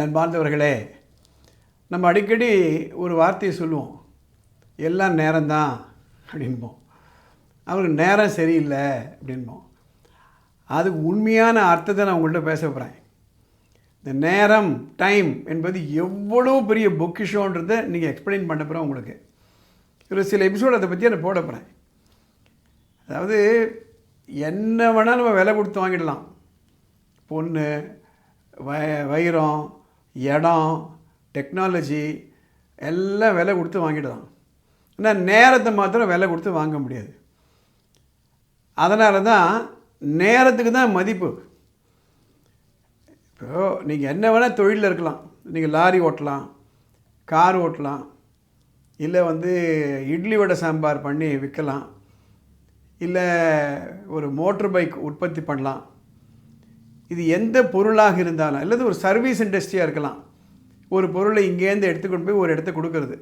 நண்பார்ந்தவர்களே நம்ம அடிக்கடி ஒரு வார்த்தையை சொல்லுவோம். எல்லாம் நேரம்தான் அப்படின்போம். அவருக்கு நேரம் சரியில்லை அப்படின்போம். அதுக்கு உண்மையான அர்த்தத்தை நான் உங்கள்கிட்ட பேச போகிறேன் இந்த நேரம் டைம் என்பது எவ்வளோ பெரிய பொக்கிஷோன்றதை நீங்கள் எக்ஸ்பிளைன் பண்ண உங்களுக்கு. ஒரு சில எபிசோடு அதை பற்றி நான் போட போகிறேன் அதாவது என்ன வேணால் நம்ம விலை கொடுத்து வாங்கிடலாம். பொண்ணு வ வைரம் இடம் டெக்னாலஜி எல்லாம் விலை கொடுத்து வாங்கிடலாம் ஆனால் நேரத்தை மாத்திரம் விலை கொடுத்து வாங்க முடியாது. அதனால தான் நேரத்துக்கு தான் மதிப்பு. இப்போ நீங்கள் என்ன வேணால் தொழிலில் இருக்கலாம். நீங்கள் லாரி ஓட்டலாம் கார் ஓட்டலாம் இல்லை வந்து இட்லி வடை சாம்பார் பண்ணி விற்கலாம் இல்லை ஒரு மோட்ரு பைக் உற்பத்தி பண்ணலாம். இது எந்த பொருளாக இருந்தாலும் அல்லது ஒரு சர்வீஸ் இண்டஸ்ட்ரியாக இருக்கலாம். ஒரு பொருளை இங்கேருந்து எடுத்துக்கொண்டு போய் ஒரு இடத்த கொடுக்கறது.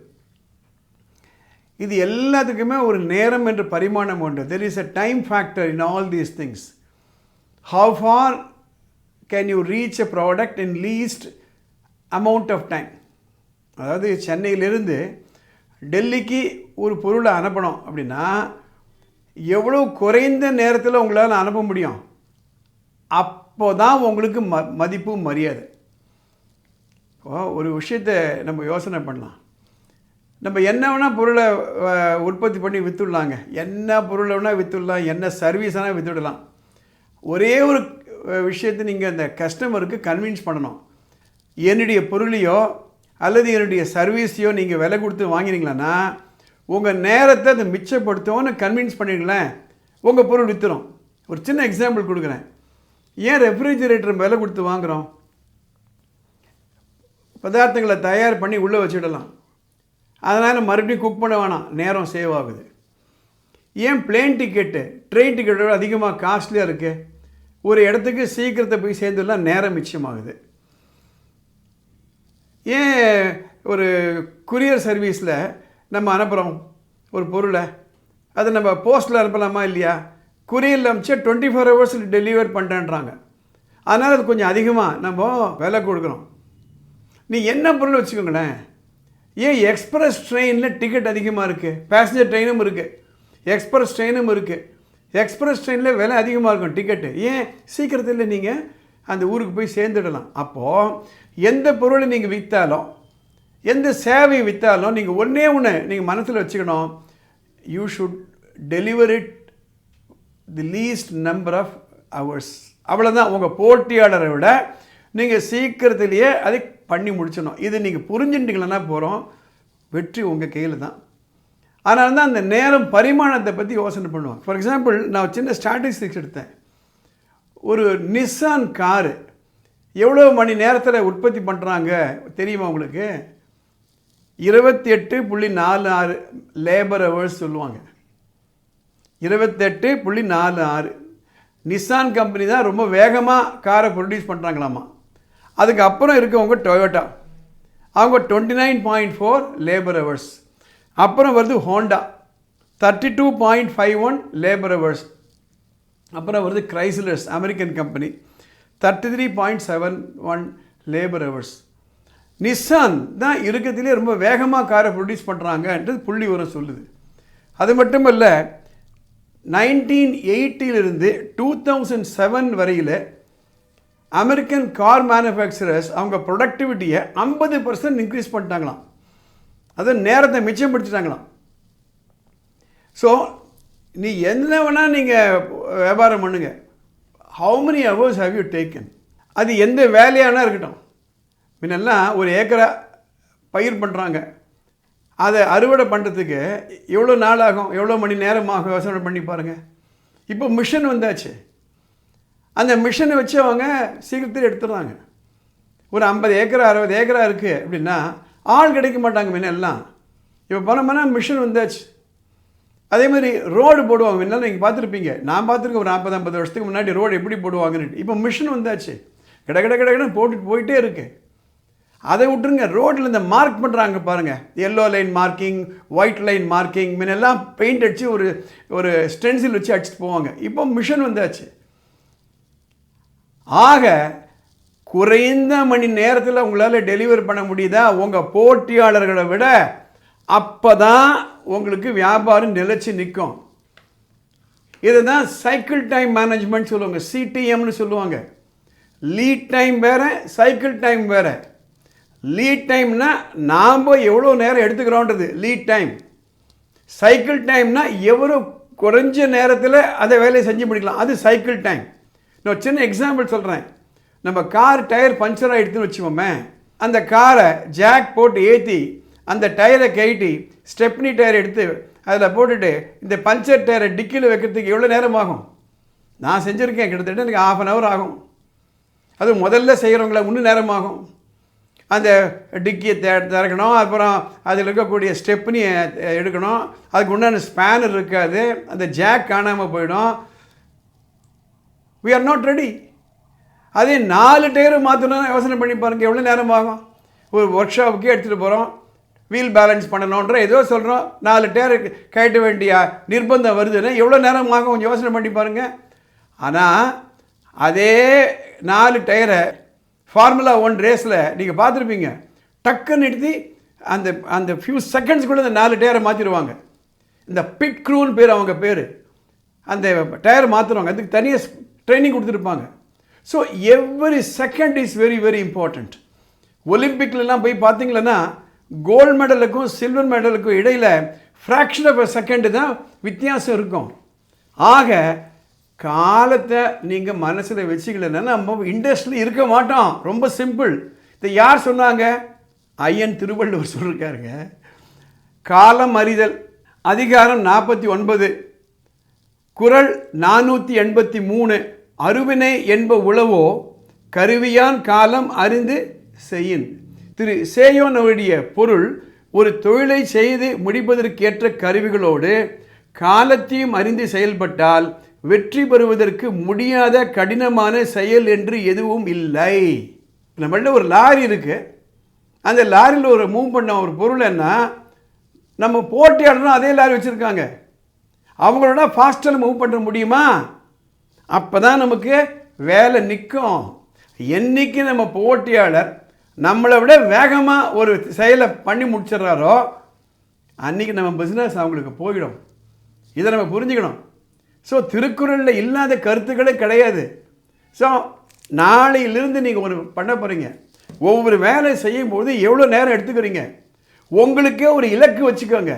இது எல்லாத்துக்குமே ஒரு நேரம் என்ற பரிமாணம் உண்டு. There is a time factor in all these things how far can you reach a product in least amount of time அதாவது சென்னையிலிருந்து டெல்லிக்கு ஒரு பொருளை அனுப்பணும் அப்படின்னா எவ்வளோ குறைந்த நேரத்தில் உங்களால் அனுப்ப முடியும்? அப் அப்போ தான் உங்களுக்கு ம மதிப்பு மரியாதை. ஒரு விஷயத்தை நம்ம யோசனை பண்ணலாம். நம்ம என்ன வேணால் பொருளை உற்பத்தி பண்ணி விற்றுடலாங்க என்ன பொருளை வேணால் விற்றுடலாம் என்ன சர்வீஸ் வேணால் விற்றுடலாம் ஒரே ஒரு விஷயத்தை நீங்கள் அந்த கஸ்டமருக்கு கன்வின்ஸ் பண்ணணும். என்னுடைய பொருளையோ அல்லது என்னுடைய சர்வீஸையோ நீங்கள் விலை கொடுத்து வாங்கினீங்களன்னா உங்கள் நேரத்தை அதை மிச்சப்படுத்தோன்னு கன்வின்ஸ் பண்ணிங்களேன் உங்கள் பொருள் விற்றுரும் ஒரு சின்ன எக்ஸாம்பிள் கொடுக்குறேன். ஏன் ரெஃப்ரிஜிரேட்டர் விலை கொடுத்து வாங்குகிறோம் பதார்த்தங்களை தயார் பண்ணி உள்ளே வச்சுடலாம். அதனால் மறுபடியும் குக் பண்ண வேணாம். நேரம் சேவ் ஆகுது. ஏன் பிளேன் டிக்கெட்டு ட்ரெயின் டிக்கெட்டோட அதிகமாக காஸ்ட்லியாக இருக்குது ஒரு இடத்துக்கு சீக்கிரத்தை போய் சேர்ந்துடலாம். நேரம் மிச்சமாகுது. ஏன் ஒரு குரியர் சர்வீஸில் நம்ம அனுப்புகிறோம் ஒரு பொருளை. அதை நம்ம போஸ்ட்டில் அனுப்பலாமா இல்லையா? குரியரில் அனுப்பிச்சா டுவெண்ட்டி ஃபோர் ஹவர்ஸில் டெலிவர் பண்ணுறேன்றாங்க அதனால் அது கொஞ்சம் அதிகமாக நம்ம விலை கொடுக்குறோம் நீ என்ன பொருள் வச்சுக்கோங்களேன். ஏன் எக்ஸ்பிரஸ் ட்ரெயினில் டிக்கெட் அதிகமாக இருக்குது பேசஞ்சர் ட்ரெயினும் இருக்குது எக்ஸ்பிரஸ் ட்ரெயினும் இருக்குது எக்ஸ்பிரஸ் ட்ரெயினில் விலை அதிகமாக இருக்கும் டிக்கெட்டு ஏன்? சீக்கிரத்தில் நீங்கள் அந்த ஊருக்கு போய் சேர்ந்துடலாம். அப்போது எந்த பொருளை நீங்கள் விற்றாலும் எந்த சேவையை விற்றாலும் நீங்கள் ஒன்றே ஒன்று நீங்கள் மனசில் வச்சுக்கணும். You should deliver it the least number of hours அவ்வளோதான் உங்கள் போட்டியாளரை விட நீங்கள் சீக்கிரத்திலேயே அதை பண்ணி முடிச்சிடணும். இது நீங்கள் புரிஞ்சுட்டீங்களன்னா போகிறோம் வெற்றி உங்கள் கையில் தான். அதனால தான் அந்த நேரம் பரிமாணத்தை பற்றி யோசனை பண்ணுவோம். ஃபார் எக்ஸாம்பிள் நான் சின்ன ஸ்டாட்டிஸ்டிக்ஸ் எடுத்தேன். ஒரு நிஸ்ஸான் காரு எவ்வளோ மணி நேரத்தில் உற்பத்தி பண்ணுறாங்க தெரியுமா உங்களுக்கு? இருபத்தி எட்டு புள்ளி நாலு ஆறு லேபர் ஹவர்ஸ் சொல்லுவாங்க. இருபத்தெட்டு புள்ளி நாலு ஆறு. நிஸ்ஸான் கம்பெனி தான் ரொம்ப வேகமாக காரை ப்ரொடியூஸ் பண்ணுறாங்களாமா அதுக்கு அப்புறம் இருக்கவங்க டொயோட்டா அவங்க twenty nine point four labour hours அப்புறம் வருது Honda thirty two point five one labour hours அப்புறம் வருது Chrysler's American company thirty three point seven one labour hours Nissan தான் இருக்கிறதுலே ரொம்ப வேகமாக காரை ப்ரொடியூஸ் பண்ணுறாங்கன்றது புள்ளி உரம் சொல்லுது. அது மட்டும் இல்லை நைன்டீன் எயிட்டிலிருந்து டூ தௌசண்ட் செவன் வரையில் அமெரிக்கன் கார் மேனுஃபேக்சரர்ஸ் அவங்க ப்ரொடக்டிவிட்டியை ஐம்பது பர்சன்ட் இன்க்ரீஸ் பண்ணிட்டாங்களாம். அது நேரத்தை மிச்சம் பிடிச்சிட்டாங்களாம் ஸோ நீ என்ன வேணால் நீங்கள் வியாபாரம் பண்ணுங்க. How many hours have you taken அது எந்த வேலையானா இருக்கட்டும். முன்னெல்லாம் ஒரு ஏக்கரை பயிர் பண்ணுறாங்க அதை அறுவடை பண்ணுறதுக்கு எவ்வளோ நாள் ஆகும் எவ்வளோ மணி நேரம் ஆகும் யோசனை பண்ணி பாருங்கள் இப்போ மிஷின் வந்தாச்சு. அந்த மிஷினை வச்சு அவங்க சீக்கிரத்தில் எடுத்துடுறாங்க. ஒரு ஐம்பது ஏக்கரா அறுபது ஏக்கரா இருக்குது அப்படின்னா ஆள் கிடைக்க மாட்டாங்க முன்ன எல்லாம். இப்போ போனோம்னா மிஷின் வந்தாச்சு. அதே மாதிரி ரோடு போடுவாங்க முன்னால் நீங்கள் பார்த்துருப்பீங்க. நான் பார்த்துருக்கேன் ஒரு நாற்பது ஐம்பது வருஷத்துக்கு முன்னாடி ரோடு எப்படி போடுவாங்கன்னு. இப்போ மிஷின் வந்தாச்சு. கிட கிட கிட கிடன்னு போட்டுட்டு போயிட்டே இருக்குது அதை விட்டுருங்க. ரோட்டில் இந்த மார்க் பண்ணுறாங்க பாருங்கள் yellow line marking white line marking முன்னெல்லாம் பெயிண்ட் அடித்து ஒரு ஒரு ஸ்டென்சில் வச்சு அடிச்சுட்டு போவாங்க. இப்போ மிஷின் வந்தாச்சு. ஆக குறைந்த மணி நேரத்தில் உங்களால் டெலிவர் பண்ண முடியுதா? உங்கள் போட்டியாளர்களை விட அப்போ தான் உங்களுக்கு வியாபாரம் நிலச்சி நிற்கும். இதுதான் சைக்கிள் டைம் மேனேஜ்மெண்ட் சொல்லுவாங்க. சிடிஎம்னு சொல்லுவாங்க. லீட் டைம் வேறு சைக்கிள் டைம் வேறு. லீட் டைம்னா நாம் எவ்வளோ நேரம் எடுத்துக்கிறோன்றது? லீட் டைம் சைக்கிள் டைம்னா எவ்வளோ குறைஞ்ச நேரத்தில் அதை வேலையை செஞ்சு முடிக்கலாம். அது சைக்கிள் டைம் நான் சின்ன எக்ஸாம்பிள் சொல்கிறேன் நம்ம கார் டயர் பஞ்சர் ஆகிடுதுன்னு வச்சுக்கோமே. அந்த காரை ஜாக் போட்டு ஏற்றி அந்த டயரை கழட்டி ஸ்டெப்னி டயர் எடுத்து அதில் போட்டுட்டு இந்த பஞ்சர் டயரை டிக்கியில் வைக்கிறதுக்கு எவ்வளோ நேரம் ஆகும்? நான் செஞ்சுருக்கேன். கிட்டத்தட்ட எனக்கு ஆஃப் அன் ஹவர் ஆகும். அது முதல்ல செய்கிறவங்கள இன்னும் நேரம் ஆகும். அந்த டிக்கியை தே திறக்கணும். அப்புறம் அதில் இருக்கக்கூடிய ஸ்டெப்னி எடுக்கணும். அதுக்கு உண்டான ஸ்பேனர் இருக்காது. அந்த ஜாக் காணாமல் போயிடும். வி ஆர் நாட் ரெடி அதே நாலு டயரு மாற்றணும்னு யோசனை பண்ணி பாருங்கள் எவ்வளோ நேரம் ஆகும்? ஒரு ஒர்க் ஷாப்புக்கே எடுத்துகிட்டு போகிறோம் வீல் பேலன்ஸ் பண்ணணுன்ற ஏதோ சொல்கிறோம் நாலு டயர் கட்ட வேண்டிய நிர்பந்தம் வருதுன்னா எவ்வளோ நேரம் ஆகும்? கொஞ்சம் யோசனை பண்ணி பாருங்கள் ஆனால் அதே நாலு டயரை ஃபார்முலா ஒன் ரேஸில் நீங்கள் பார்த்துருப்பீங்க. டக்குன்னு நிறுத்தி அந்த அந்த ஃபியூ செகண்ட்ஸ்குள்ளே இந்த நாலு டயரை மாற்றிடுவாங்க இந்த பிட் க்ரூன்னு பேர் அவங்க பேர். அந்த டயர் மாற்றுவாங்க அதுக்கு தனியாக ட்ரைனிங் கொடுத்துருப்பாங்க. So every second is very very important ஒலிம்பிக்லலாம் போய் பார்த்தீங்களன்னா கோல்டு மெடலுக்கும் சில்வர் மெடலுக்கும் இடையில் ஃப்ராக்ஷன் ஆஃப் செகண்டு தான் வித்தியாசம் இருக்கும். ஆக காலத்தை நீங்கள் மனசில் வச்சுக்கலன்னா நம்ம இண்டஸ்ட்ரியில் இருக்க மாட்டோம். ரொம்ப சிம்பிள் இதை யார் சொன்னாங்க? ஐயன் திருவள்ளுவர் சொல்லியிருக்காருங்க காலம் அறிதல் அதிகாரம் நாற்பத்தி ஒன்பது. குரல் நானூற்றி எண்பத்தி மூணு. அருவினை என்ப உளவோ கருவியான் காலம் அறிந்து செய்யின். திரு சேயோனுடைய பொருள் ஒரு தொழிலை செய்து முடிப்பதற்கேற்ற கருவிகளோடு காலத்தையும் அறிந்து செயல்பட்டால் வெற்றி பெறுவதற்கு முடியாத கடினமான செயல் என்று எதுவும் இல்லை. நம்மள்ட ஒரு லாரி இருக்குது அந்த லாரியில் ஒரு மூவ் பண்ண ஒரு பொருள் என்ன நம்ம போட்டியாளரும் அதே லாரி வச்சுருக்காங்க. அவங்களோட ஃபாஸ்டில் மூவ் பண்ண முடியுமா? அப்போ தான் நமக்கு வேலை நிற்கும் என்றைக்கு நம்ம போட்டியாளர் நம்மளை விட வேகமாக ஒரு செயலை பண்ணி முடிச்சிடுறாரோ அன்றைக்கி நம்ம பிஸ்னஸ் அவங்களுக்கு போயிடும். இதை நம்ம புரிஞ்சுக்கணும். ஸோ திருக்குறளில் இல்லாத கருத்துக்களே கிடையாது. ஸோ நாளையிலிருந்து நீங்கள் ஒரு பண்ண போகிறீங்க ஒவ்வொரு வேலை செய்யும்போது எவ்வளோ நேரம் எடுத்துக்கிறீங்க? உங்களுக்கே ஒரு இலக்கு வச்சுக்கோங்க.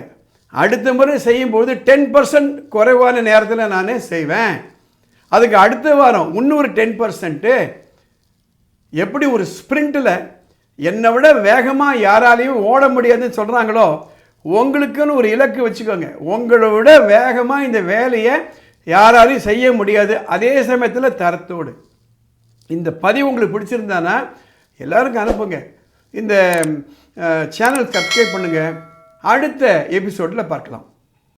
அடுத்த முறை செய்யும்போது டென் பர்சன்ட் குறைவான நேரத்தில் நானே செய்வேன். அதுக்கு அடுத்த வாரம் இன்னொரு டென் பர்சன்ட்டு எப்படி ஒரு ஸ்ப்ரிண்ட்டில் என்னை விட வேகமாக யாராலையும் ஓட முடியாதுன்னு சொல்கிறாங்களோ உங்களுக்குன்னு ஒரு இலக்கு வச்சுக்கோங்க. உங்களை விட வேகமாக இந்த வேலையை யாராலையும் செய்ய முடியாது. அதே சமயத்தில் தரத்தோடு. இந்த பதிவு உங்களுக்கு பிடிச்சிருந்தானா எல்லாருக்கும் அனுப்புங்க. இந்த சேனல் சப்ஸ்கிரைப் பண்ணுங்கள் அடுத்த எபிசோடில் பார்க்கலாம்.